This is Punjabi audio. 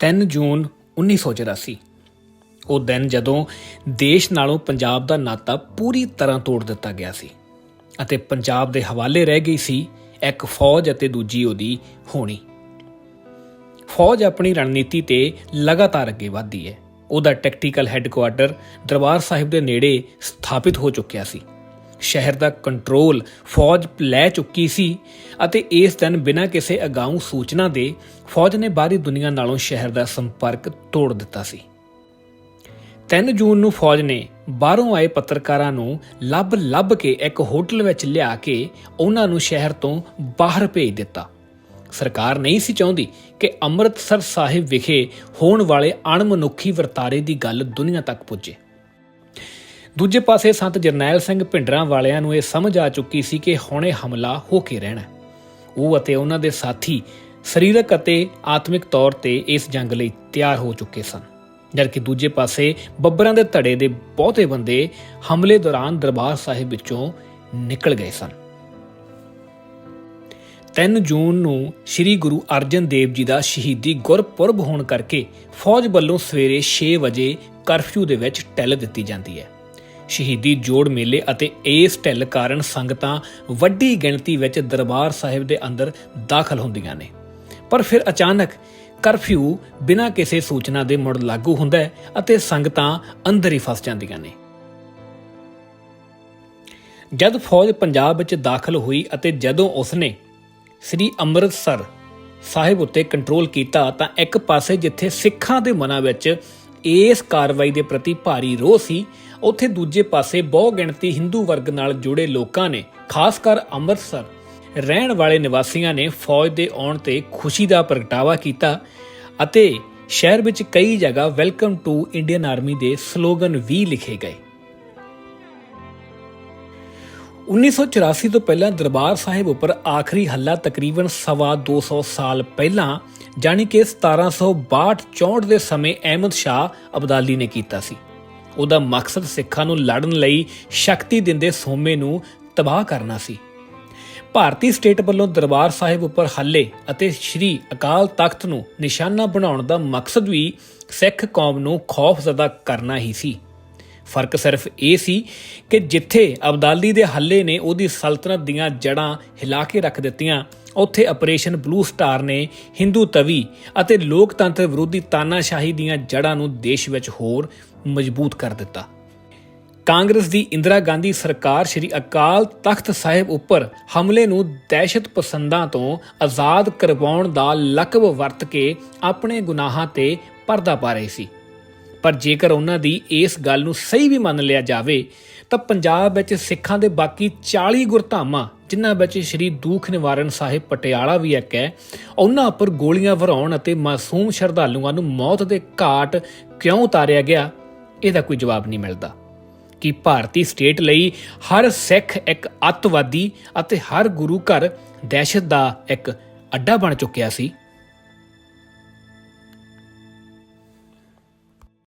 3 ਜੂਨ 1984 ਉਹ ਦਿਨ ਜਦੋਂ ਦੇਸ਼ ਨਾਲੋਂ ਪੰਜਾਬ ਦਾ ਨਾਤਾ ਪੂਰੀ ਤਰ੍ਹਾਂ ਤੋੜ ਦਿੱਤਾ ਗਿਆ ਸੀ ਅਤੇ ਪੰਜਾਬ ਦੇ ਹਵਾਲੇ ਰਹਿ ਗਈ ਸੀ ਇੱਕ ਫੌਜ ਅਤੇ ਦੂਜੀ ਉਹਦੀ ਹੋਣੀ। ਫੌਜ ਆਪਣੀ ਰਣਨੀਤੀ ਤੇ ਲਗਾਤਾਰ ਅੱਗੇ ਵਧਦੀ ਹੈ। ਉਹਦਾ ਟੈਕਟੀਕਲ ਹੈੱਡਕੁਆਰਟਰ ਦਰਬਾਰ ਸਾਹਿਬ ਦੇ ਨੇੜੇ ਸਥਾਪਿਤ ਹੋ ਚੁੱਕਿਆ ਸੀ। ਸ਼ਹਿਰ ਦਾ ਕੰਟਰੋਲ ਫੌਜ ਲੈ ਚੁੱਕੀ ਸੀ ਅਤੇ ਇਸ ਦਿਨ ਬਿਨਾਂ ਕਿਸੇ ਅਗਾਊਂ ਸੂਚਨਾ ਦੇ ਫੌਜ ਨੇ ਬਾਹਰੀ ਦੁਨੀਆ ਨਾਲੋਂ ਸ਼ਹਿਰ ਦਾ ਸੰਪਰਕ ਤੋੜ ਦਿੱਤਾ ਸੀ। 3 ਜੂਨ ਨੂੰ ਫੌਜ ਨੇ ਬਾਹਰੋਂ ਆਏ ਪੱਤਰਕਾਰਾਂ ਨੂੰ ਲੱਭ-ਲੱਭ ਕੇ ਇੱਕ ਹੋਟਲ ਵਿੱਚ ਲਿਆ ਕੇ ਉਹਨਾਂ ਨੂੰ ਸ਼ਹਿਰ ਤੋਂ ਬਾਹਰ ਭੇਜ ਦਿੱਤਾ। ਸਰਕਾਰ ਨਹੀਂ ਸੀ ਚਾਹੁੰਦੀ ਕਿ ਅੰਮ੍ਰਿਤਸਰ ਸਾਹਿਬ ਵਿਖੇ ਹੋਣ ਵਾਲੇ ਅਣਮਨੁੱਖੀ ਵਰਤਾਰੇ ਦੀ ਗੱਲ ਦੁਨੀਆ ਤੱਕ ਪੁੱਜੇ। ਦੂਜੇ ਪਾਸੇ ਸੰਤ ਜਰਨੈਲ ਸਿੰਘ ਭਿੰਡਰਾਂ ਵਾਲਿਆਂ ਨੂੰ ਇਹ ਸਮਝ ਆ ਚੁੱਕੀ ਸੀ ਕਿ ਹੁਣੇ ਹਮਲਾ ਹੋ ਕੇ ਰਹਿਣਾ ਉਹ ਅਤੇ ਉਹਨਾਂ ਦੇ ਸਾਥੀ ਸਰੀਰਕ ਅਤੇ ਆਤਮਿਕ ਤੌਰ ਤੇ ਇਸ ਜੰਗ ਲਈ ਤਿਆਰ ਹੋ ਚੁੱਕੇ ਸਨ। ਜਦਕਿ ਦੂਜੇ ਪਾਸੇ ਬੱਬਰਾਂ ਦੇ ਧੜੇ ਦੇ ਬਹੁਤੇ ਬੰਦੇ ਹਮਲੇ ਦੌਰਾਨ ਦਰਬਾਰ ਸਾਹਿਬ ਵਿੱਚੋਂ ਨਿਕਲ ਗਏ ਸਨ। 3 ਜੂਨ ਨੂੰ ਸ੍ਰੀ ਗੁਰੂ ਅਰਜਨ ਦੇਵ ਜੀ ਦਾ ਸ਼ਹੀਦੀ ਗੁਰਪੁਰਬ ਹੋਣ ਕਰਕੇ ਫੌਜ ਵੱਲੋਂ ਸਵੇਰੇ 6 ਵਜੇ ਕਰਫਿਊ ਦੇ ਵਿੱਚ ਟੈਲ ਦਿੱਤੀ ਜਾਂਦੀ ਹੈ। ਸ਼ਹੀਦੀ ਜੋੜ ਮੇਲੇ ਅਤੇ ਇਸ ਢਿੱਲ ਕਾਰਨ ਸੰਗਤਾਂ ਵੱਡੀ ਗਿਣਤੀ ਵਿੱਚ ਦਰਬਾਰ ਸਾਹਿਬ ਦੇ ਅੰਦਰ ਦਾਖਲ ਹੁੰਦੀਆਂ ਨੇ। ਪਰ ਫਿਰ ਅਚਾਨਕ ਕਰਫਿਊ ਬਿਨਾਂ ਕਿਸੇ ਸੂਚਨਾ ਦੇ ਮੁੜ ਲਾਗੂ ਹੁੰਦਾ ਹੈ ਅਤੇ ਸੰਗਤਾਂ ਅੰਦਰ ਹੀ ਫਸ ਜਾਂਦੀਆਂ ਨੇ। ਜਦ ਫੌਜ ਪੰਜਾਬ ਵਿੱਚ ਦਾਖਲ ਹੋਈ ਅਤੇ ਜਦੋਂ ਉਸਨੇ ਸ੍ਰੀ ਅੰਮ੍ਰਿਤਸਰ ਸਾਹਿਬ ਉੱਤੇ ਕੰਟਰੋਲ ਕੀਤਾ ਤਾਂ ਇੱਕ ਪਾਸੇ ਜਿੱਥੇ ਸਿੱਖਾਂ ਦੇ ਮਨਾਂ ਵਿੱਚ ਇਸ ਕਾਰਵਾਈ ਦੇ ਪ੍ਰਤੀ ਭਾਰੀ ਰੋਹ ਸੀ ਉੱਥੇ ਦੂਜੇ ਪਾਸੇ ਬਹੁ ਗਿਣਤੀ ਹਿੰਦੂ ਵਰਗ ਨਾਲ ਜੁੜੇ ਲੋਕਾਂ ਨੇ, ਖਾਸ ਕਰ ਅੰਮ੍ਰਿਤਸਰ, ਰਹਿਣ ਵਾਲੇ ਨਿਵਾਸੀਆਂ ਨੇ ਫੌਜ ਦੇ ਆਉਣ ਤੇ ਖੁਸ਼ੀ ਦਾ ਪ੍ਰਗਟਾਵਾ ਕੀਤਾ ਅਤੇ ਸ਼ਹਿਰ ਵਿੱਚ ਕਈ ਜਗ੍ਹਾ ਵੈਲਕਮ ਟੂ ਇੰਡੀਅਨ ਆਰਮੀ ਦੇ ਸਲੋਗਨ ਵੀ ਲਿਖੇ ਗਏ। 1984 ਤੋਂ ਪਹਿਲਾਂ ਦਰਬਾਰ ਸਾਹਿਬ ਉੱਪਰ ਆਖਰੀ ਹੱਲਾ ਤਕਰੀਬਨ ਸਵਾ 200 ਸਾਲ ਪਹਿਲਾਂ, ਜਾਣੀ ਕਿ 1762-64 ਦੇ ਸਮੇਂ ਅਹਿਮਦ ਸ਼ਾਹ ਅਬਦਾਲੀ ਨੇ ਕੀਤਾ ਸੀ। ਉਹਦਾ ਮਕਸਦ ਸਿੱਖਾਂ ਨੂੰ ਲੜਨ ਲਈ ਸ਼ਕਤੀ ਦਿੰਦੇ ਸੋਮੇ ਨੂੰ ਤਬਾਹ ਕਰਨਾ ਸੀ। ਭਾਰਤੀ ਸਟੇਟ ਵੱਲੋਂ ਦਰਬਾਰ ਸਾਹਿਬ ਉੱਪਰ ਹੱਲੇ ਅਤੇ ਸ੍ਰੀ ਅਕਾਲ ਤਖਤ ਨੂੰ ਨਿਸ਼ਾਨਾ ਬਣਾਉਣ ਦਾ ਮਕਸਦ ਵੀ ਸਿੱਖ ਕੌਮ ਨੂੰ ਖੌਫਜ਼ਦਾ ਕਰਨਾ ਹੀ ਸੀ। ਫ਼ਰਕ ਸਿਰਫ ਇਹ ਸੀ ਕਿ ਜਿੱਥੇ ਅਬਦਾਲੀ ਦੇ ਹੱਲੇ ਨੇ ਉਹਦੀ ਸਲਤਨਤ ਦੀਆਂ ਜੜਾਂ ਹਿਲਾ ਕੇ ਰੱਖ ਦਿੱਤੀਆਂ, ਉੱਥੇ ਆਪਰੇਸ਼ਨ ਬਲੂ ਸਟਾਰ ਨੇ ਹਿੰਦੂ ਤਵੀ ਅਤੇ ਲੋਕਤੰਤਰ ਵਿਰੋਧੀ ਤਾਨਾਸ਼ਾਹੀ ਦੀਆਂ ਜੜਾਂ ਨੂੰ ਦੇਸ਼ ਵਿੱਚ ਹੋਰ ਮਜ਼ਬੂਤ ਕਰ ਦਿੱਤਾ। ਕਾਂਗਰਸ ਦੀ ਇੰਦਰਾ ਗਾਂਧੀ ਸਰਕਾਰ ਸ੍ਰੀ ਅਕਾਲ ਤਖਤ ਸਾਹਿਬ ਉੱਪਰ ਹਮਲੇ ਨੂੰ ਦਹਿਸ਼ਤ ਪਸੰਦਾਂ ਤੋਂ ਆਜ਼ਾਦ ਕਰਵਾਉਣ ਦਾ ਲਕਬ ਵਰਤ ਕੇ ਆਪਣੇ ਗੁਨਾਹਾਂ ਤੇ ਪਰਦਾ ਪਾ ਰਹੀ ਸੀ। ਪਰ ਜੇਕਰ ਉਹਨਾਂ ਦੀ ਇਸ ਗੱਲ ਨੂੰ ਸਹੀ ਵੀ ਮੰਨ ਲਿਆ ਜਾਵੇ, ਤਾਂ ਪੰਜਾਬ ਵਿੱਚ ਸਿੱਖਾਂ ਦੇ ਬਾਕੀ 40 ਗੁਰਧਾਮਾਂ, ਜਿਨ੍ਹਾਂ ਵਿੱਚ ਸ੍ਰੀ ਦੂਖ ਨਿਵਾਰਨ ਸਾਹਿਬ ਪਟਿਆਲਾ ਵੀ ਇੱਕ ਹੈ, ਉਹਨਾਂ ਉੱਪਰ ਗੋਲੀਆਂ ਵਰਾਉਣ ਅਤੇ ਮਾਸੂਮ ਸ਼ਰਧਾਲੂਆਂ ਨੂੰ ਮੌਤ ਦੇ ਘਾਟ ਕਿਉਂ ਉਤਾਰਿਆ ਗਿਆ, ਇਹਦਾ ਕੋਈ ਜਵਾਬ ਨਹੀਂ ਮਿਲਦਾ। ਕਿ ਭਾਰਤੀ ਸਟੇਟ ਲਈ ਹਰ ਸਿੱਖ ਇੱਕ ਅੱਤਵਾਦੀ ਅਤੇ ਹਰ ਗੁਰੂ ਘਰ ਦਹਿਸ਼ਤ ਦਾ ਇੱਕ ਅੱਡਾ ਬਣ ਚੁੱਕਿਆ ਸੀ?